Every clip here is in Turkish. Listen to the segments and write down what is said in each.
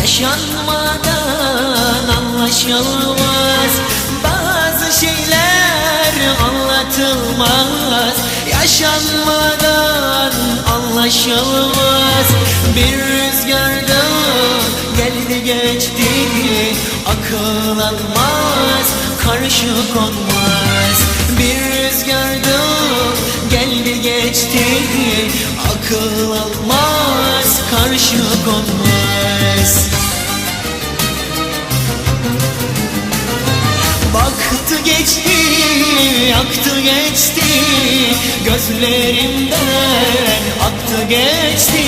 Yaşanmadan anlaşılmaz. Bazı şeyler anlatılmaz. Yaşanmadan anlaşılmaz. Bir rüzgarda geldi geçti Akıl almaz karşı konmaz Bir rüzgarda geldi geçti Akıl almaz karşı konmaz Baktı geçti, yaktı geçti Gözlerimden aktı geçti.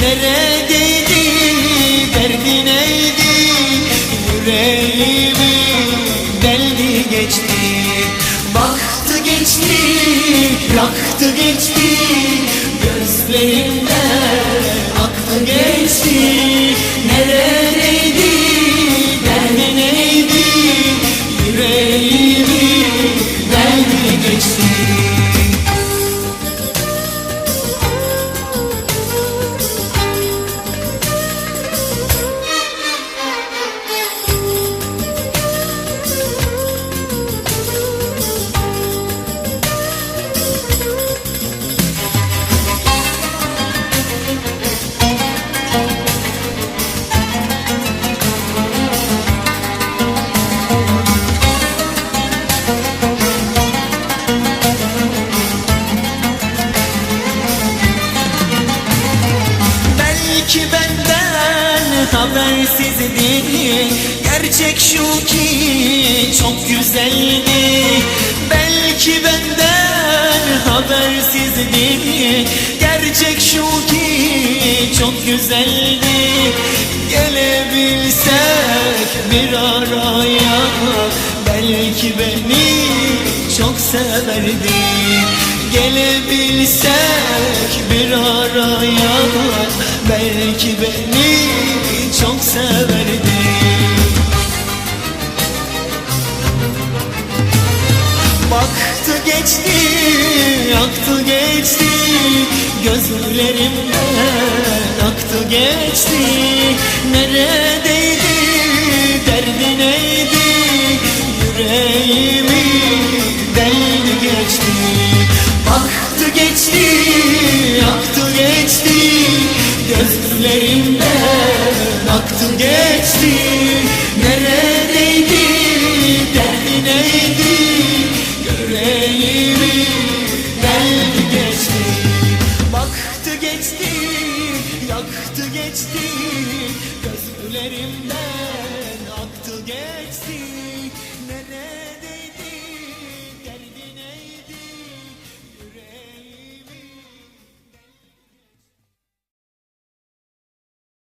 Neredeydi, habersizdi Gerçek şu ki çok güzeldi. Belki benden habersizdi Gerçek şu ki çok güzeldi. Gelebilsek bir araya Belki beni çok severdi. Gelebilsek bir araya Belki beni çok severdi Baktı geçti, yaktı geçti Gözlerimden aktı geçti. Neredeydi, derdi neydi Yüreğimi deldi geçti. Baktı geçti, geçti. Gözlerimden aktı geçti